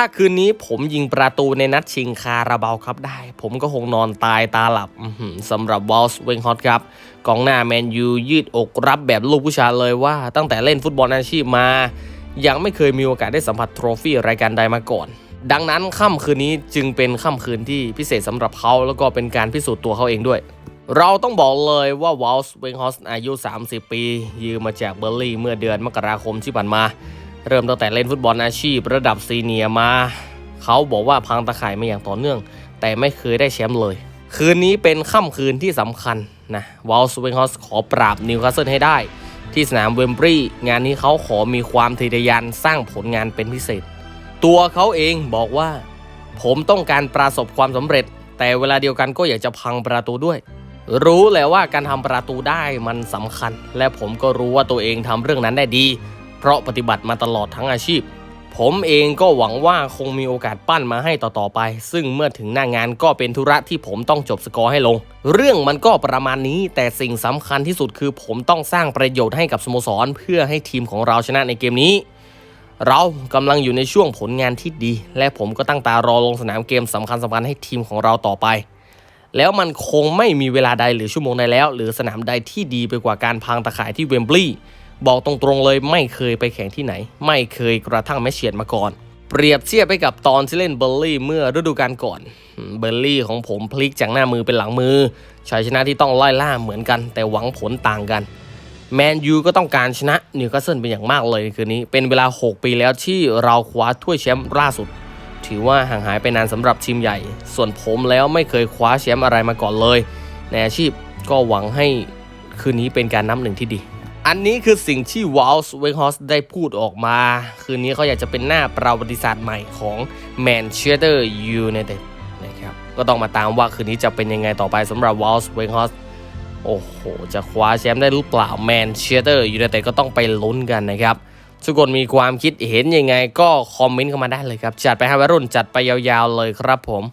ถ้าคืนนี้ผมยิงประตูในนัดชิงคาราบาครับได้ ผมก็คงนอนตายตาหลับสำหรับวอลส์เวงฮอตครับกองหน้าแมนยูยืดอกรับแบบลูกผู้ชายเลยว่า ตั้งแต่เล่นฟุตบอลอาชีพมา ยังไม่เคยมีโอกาสได้สัมผัสโทรฟี่รายการใดมาก่อน ดังนั้นค่ำคืนนี้จึงเป็นค่ำคืนที่พิเศษสำหรับเขาแล้วก็เป็นการพิสูจน์ตัวเขาเองด้วยเราต้องบอกเลยว่าวอลส์เวงฮอสอายุ 30 ปี ยืมมาจากเบอร์ลี่เมื่อเดือนมกราคมที่ผ่านมา เริ่มตั้งแต่เล่นฟุตบอลอาชีพ ระดับซีเนียมา เขาบอกว่าพังตะข่ายมาอย่างต่อเนื่อง แต่ไม่เคยได้แชมป์เลย คืนนี้เป็นค่ำคืนที่สำคัญนะวอลส์เวงฮอสขอปราบนิวคาสเซิลให้ได้ ที่สนามเวมบรีงานนี้เขาขอมีความทะเยอทะยานสร้างผลงานเป็นพิเศษ ตัวเขาเองบอกว่า ผมต้องการประสบความสำเร็จ แต่เวลาเดียวกันก็อยากจะพังประตูด้วยรู้แหละว่าการทำประตูได้มันสำคัญ และผมก็รู้ว่าตัวเองทำเรื่องนั้นได้ดี เพราะปฏิบัติมาตลอดทั้งอาชีพ ผมเองก็หวังว่าคงมีโอกาสปั้นมาให้ต่อๆไป ซึ่งเมื่อถึงหน้างานก็เป็นธุระที่ผมต้องจบสกอร์ให้ลง เรื่องมันก็ประมาณนี้ แต่สิ่งสำคัญที่สุดคือ ผมต้องสร้างประโยชน์ให้กับสโมสร เพื่อให้ทีมของเราชนะในเกมนี้เรากำลังอยู่ในช่วงผลงานที่ดี และผมก็ตั้งตารอลงสนามเกมสำคัญสำคัญให้ทีมของเราต่อไป แล้วมันคงไม่มีเวลาใดหรือชั่วโมงใดแล้ว หรือสนามใดที่ดีไปกว่าการพังตะข่ายที่เวมบลีย์ บอกตรงๆเลยไม่เคยไปแข่งที่ไหน ไม่เคยกระทั่งแมชเชียดมาก่อน เปรียบเทียบไปกับตอนที่เล่นเบอร์ลี่เมื่อฤดูกาลก่อนเบอร์ลี่ของผมพลิกจากหน้ามือเป็นหลังมือชัยชนะที่ต้องไล่ล่าเหมือนกัน แต่หวังผลต่างกันแมนยูก็ต้องการชนะนิวคาสเซิลเป็นอย่างมากเลยคืนนี้ เป็นเวลา 6 ปีแล้วที่เราคว้าถ้วยแชมป์ล่าสุด ถือว่าห่างหายไปนานสำหรับทีมใหญ่ ส่วนผมแล้วไม่เคยคว้าแชมป์อะไรมาก่อนเลย ในอาชีพก็หวังให้คืนนี้เป็นการนับหนึ่งที่ดี อันนี้คือสิ่งที่วอลส์เวงฮอสได้พูดออกมา คืนนี้เขาอยากจะเป็นหน้าประวัติศาสตร์ใหม่ของแมนเชสเตอร์ยูไนเต็ดนะครับก็ต้องมาตามว่าคืนนี้จะเป็นยังไงต่อไปสำหรับวอลส์เวงฮอสโอ้โห จะคว้าแชมป์ได้หรือเปล่าแมนเชสเตอร์ยูไนเต็ดก็ต้องไปลุ้นกันนะครับทุกคนมีความคิดเห็นยังไงก็คอมเมนต์เข้ามาได้เลยครับ จัดไปให้วัยรุ่นจัดไปยาวๆเลยครับผม